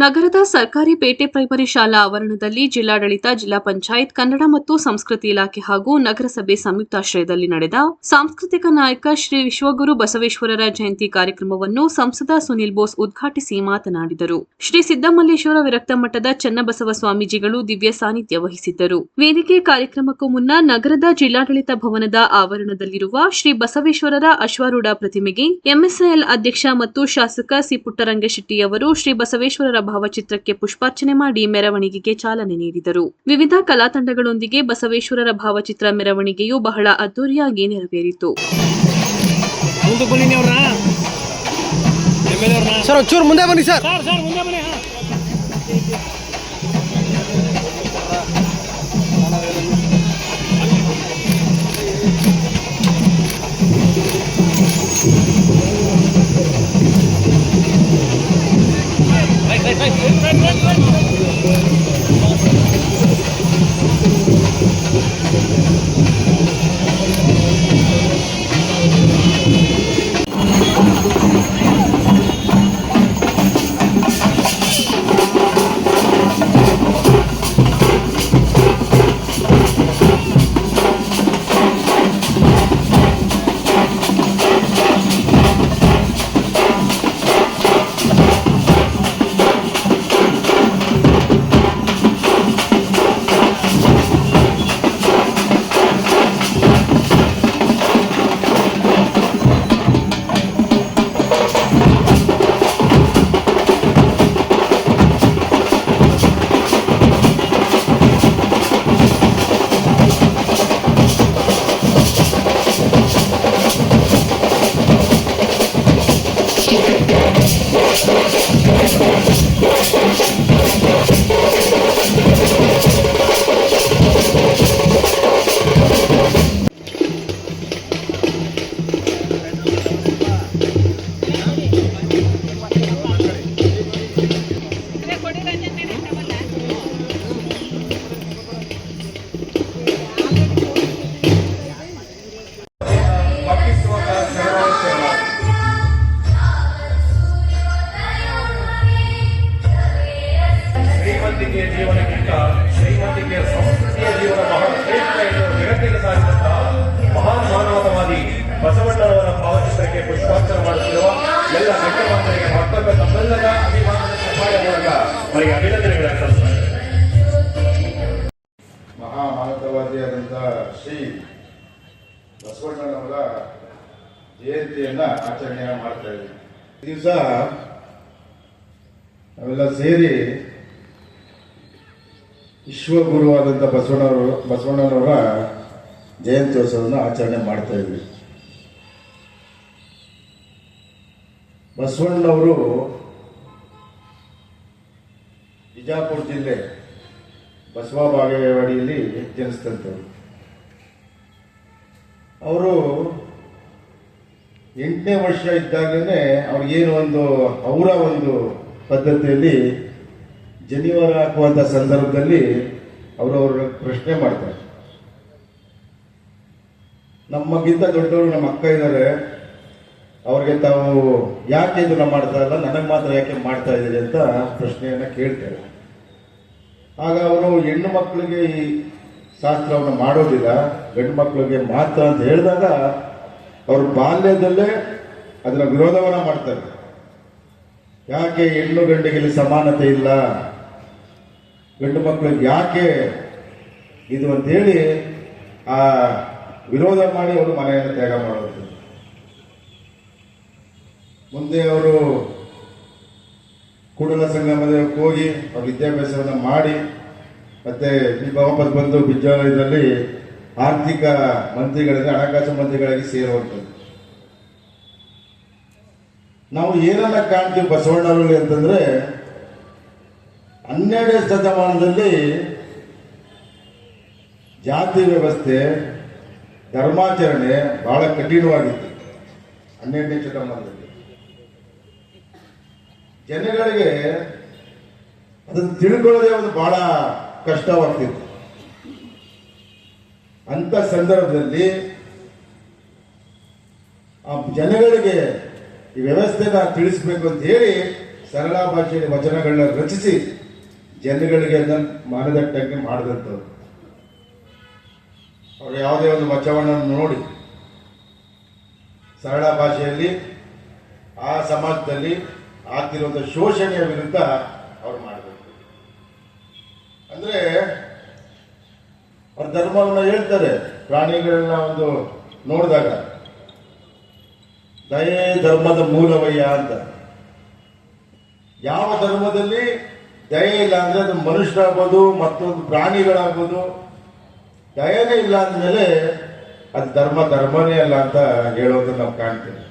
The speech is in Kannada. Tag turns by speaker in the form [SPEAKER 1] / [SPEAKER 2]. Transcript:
[SPEAKER 1] ನಗರದ ಸರ್ಕಾರಿ ಪೇಟೆ ಪ್ರೈಮರಿ ಶಾಲಾ ಆವರಣದಲ್ಲಿ ಜಿಲ್ಲಾಡಳಿತ, ಜಿಲ್ಲಾ ಪಂಚಾಯತ್, ಕನ್ನಡ ಮತ್ತು ಸಂಸ್ಕೃತಿ ಇಲಾಖೆ ಹಾಗೂ ನಗರಸಭೆ ಸಂಯುಕ್ತಾಶ್ರಯದಲ್ಲಿ ನಡೆದ ಸಾಂಸ್ಕೃತಿಕ ನಾಯಕ ಶ್ರೀ ವಿಶ್ವಗುರು ಬಸವೇಶ್ವರರ ಜಯಂತಿ ಕಾರ್ಯಕ್ರಮವನ್ನು ಸಂಸದ ಸುನಿಲ್ ಬೋಸ್ ಉದ್ಘಾಟಿಸಿ ಮಾತನಾಡಿದರು. ಶ್ರೀ ಸಿದ್ದಮಲ್ಲೇಶ್ವರ ವಿರಕ್ತ ಮಠದ ಚನ್ನಬಸವ ಸ್ವಾಮೀಜಿಗಳು ದಿವ್ಯ ಸಾನ್ನಿಧ್ಯ ವಹಿಸಿದ್ದರು. ವೇದಿಕೆ ಕಾರ್ಯಕ್ರಮಕ್ಕೂ ಮುನ್ನ ನಗರದ ಜಿಲ್ಲಾಡಳಿತ ಭವನದ ಆವರಣದಲ್ಲಿರುವ ಶ್ರೀ ಬಸವೇಶ್ವರರ ಅಶ್ವಾರೂಢ ಪ್ರತಿಮೆಗೆ ಎಂಎಸ್ಐಎಲ್ ಅಧ್ಯಕ್ಷ ಮತ್ತು ಶಾಸಕ ಸಿ ಪುಟ್ಟರಂಗಶೆಟ್ಟಿಯವರು ಶ್ರೀ ಬಸವೇಶ್ವರರ ಭಾವಚಿತ್ರಕ್ಕೆ ಪುಷ್ಪಾರ್ಚನೆ ಮಾಡಿ ಮೆರವಣಿಗೆಗೆ ಚಾಲನೆ ನೀಡಿದರು. ವಿವಿಧ ಕಲಾ ತಂಡಗಳೊಂದಿಗೆ ಬಸವೇಶ್ವರರ ಭಾವಚಿತ್ರ ಮೆರವಣಿಗೆಯು ಬಹಳ ಅದ್ದೂರಿಯಾಗಿ ನೆರವೇರಿತು.
[SPEAKER 2] ಮುಂದೆ ಬನ್ನಿ
[SPEAKER 3] ಸರ್ ಒಂಚೂರು ಮುಂದೆ
[SPEAKER 4] ಶ್ರೀ ಬಸವಣ್ಣನವರ ಜಯಂತಿಯನ್ನ ಆಚರಣೆ ಮಾಡ್ತಾ ಇದ್ದೀವಿ ದಿವಸ ನಾವೆಲ್ಲ ಸೇರಿ ವಿಶ್ವಗುರುವಾದಂಥ ಬಸವಣ್ಣವರು ಬಸವಣ್ಣನವರ ಜಯಂತ್ಯೋತ್ಸವವನ್ನು ಆಚರಣೆ ಮಾಡ್ತಾ ಇದ್ವಿ. ಬಸವಣ್ಣವರು ಬಿಜಾಪುರ ಜಿಲ್ಲೆ ಬಸವ ಬಾಗೇವಾಡಿಯಲ್ಲಿ ಜನಿಸಿದಂಥವ್ರು. ಅವರು ಎಂಟನೇ ವರ್ಷ ಇದ್ದಾಗಲೇ ಅವ್ರಿಗೇನು ಒಂದು ಅವರ ಒಂದು ಪದ್ಧತಿಯಲ್ಲಿ ಜನಿವಾರ ಹಾಕುವಂಥ ಸಂದರ್ಭದಲ್ಲಿ ಅವರು ಅವ್ರ ಪ್ರಶ್ನೆ ಮಾಡ್ತಾರೆ. ನಮ್ಮಗಿಂತ ದೊಡ್ಡವರು ನಮ್ಮ ಅಕ್ಕ ಇದ್ದಾರೆ. ಅವ್ರಿಗೆ ತಾವು ಯಾಕೆ ಇದನ್ನ ಮಾಡ್ತಾ ಇಲ್ಲ? ನನಗೆ ಮಾತ್ರ ಯಾಕೆ ಮಾಡ್ತಾ ಇದ್ದೀರಿ ಅಂತ ಪ್ರಶ್ನೆಯನ್ನ ಕೇಳ್ತಾರೆ. ಆಗ ಅವರು ಹೆಣ್ಣು ಮಕ್ಕಳಿಗೆ ಶಾಸ್ತ್ರವನ್ನು ಮಾಡೋದಿಲ್ಲ, ಗಂಡು ಮಕ್ಕಳಿಗೆ ಮಾತ್ರ ಅಂತ ಹೇಳಿದಾಗ ಅವರು ಬಾಲ್ಯದಲ್ಲೇ ಅದರ ವಿರೋಧವನ್ನ ಮಾಡ್ತಾರೆ. ಯಾಕೆ ಹೆಣ್ಣು ಗಂಡಿಗೆ ಸಮಾನತೆ ಇಲ್ಲ? ಗಂಡು ಮಕ್ಕಳಿಗೆ ಯಾಕೆ ಇದು ಅಂತೇಳಿ ಆ ವಿರೋಧ ಮಾಡಿ ಅವರು ಮನೆಯನ್ನು ತ್ಯಾಗ ಮಾಡೋದು. ಮುಂದೆ ಅವರು ಕೂಡಲ ಸಂಗಮದ ಹೋಗಿ ಅವ್ರ ವಿದ್ಯಾಭ್ಯಾಸವನ್ನು ಮಾಡಿ ಮತ್ತೆ ಈಗ ವಾಪಸ್ ಬಂದು ವಿದ್ಯಾಲಯದಲ್ಲಿ ಆರ್ಥಿಕ ಮಂತ್ರಿಗಳಿಗೆ, ಹಣಕಾಸು ಮಂತ್ರಿಗಳಿಗೆ ಸೇರುವಂಥದ್ದು. ನಾವು ಏನೆಲ್ಲ ಕಾಣ್ತೀವಿ ಬಸವಣ್ಣರಲ್ಲಿ ಅಂತಂದ್ರೆ, ಹನ್ನೆರಡನೇ ಶತಮಾನದಲ್ಲಿ ಜಾತಿ ವ್ಯವಸ್ಥೆ, ಧರ್ಮಾಚರಣೆ ಬಹಳ ಕಠಿಣವಾಗಿತ್ತು ಹನ್ನೆರಡನೇ ಶತಮಾನದಲ್ಲಿ. ಜನಗಳಿಗೆ ಅದನ್ನು ತಿಳ್ಕೊಳ್ಳೋದೇ ಒಂದು ಬಹಳ ಕಷ್ಟವಾಗ್ತಿತ್ತು. ಅಂತ ಸಂದರ್ಭದಲ್ಲಿ ಆ ಜನಗಳಿಗೆ ಈ ವ್ಯವಸ್ಥೆನ ತಿಳಿಸ್ಬೇಕು ಅಂತ ಹೇಳಿ ಸರಳ ಭಾಷೆಯಲ್ಲಿ ವಚನಗಳನ್ನ ರಚಿಸಿ ಜನಗಳಿಗೆ ಅದನ್ನು ಮಾನದಟ್ಟಕ್ಕೆ ಮಾಡಿದಂಥವ್ರು. ಅವರು ಯಾವುದೇ ಒಂದು ವಚನವನ್ನು ನೋಡಿ ಸರಳ ಭಾಷೆಯಲ್ಲಿ ಆ ಸಮಾಜದಲ್ಲಿ ಆಗ್ತಿರುವಂಥ ಶೋಷಣೆಯ ವಿರುದ್ಧ ಅಂದ್ರೆ ಅವ್ರ ಧರ್ಮವನ್ನ ಹೇಳ್ತಾರೆ. ಪ್ರಾಣಿಗಳನ್ನ ಒಂದು ನೋಡಿದಾಗ, ದಯೆ ಧರ್ಮದ ಮೂಲವಯ್ಯ ಅಂತ. ಯಾವ ಧರ್ಮದಲ್ಲಿ ದಯೆ ಇಲ್ಲ ಅಂದ್ರೆ ಅದು ಮನುಷ್ಯರಾಗ್ಬೋದು, ಮತ್ತೊಂದು ಪ್ರಾಣಿಗಳಾಗ್ಬೋದು, ದಯನೇ ಇಲ್ಲ ಅಂದಮೇಲೆ ಅದು ಧರ್ಮ ಧರ್ಮನೇ ಅಲ್ಲ ಅಂತ ಹೇಳೋದನ್ನ ನಾವು ಕಾಣ್ತೇವೆ.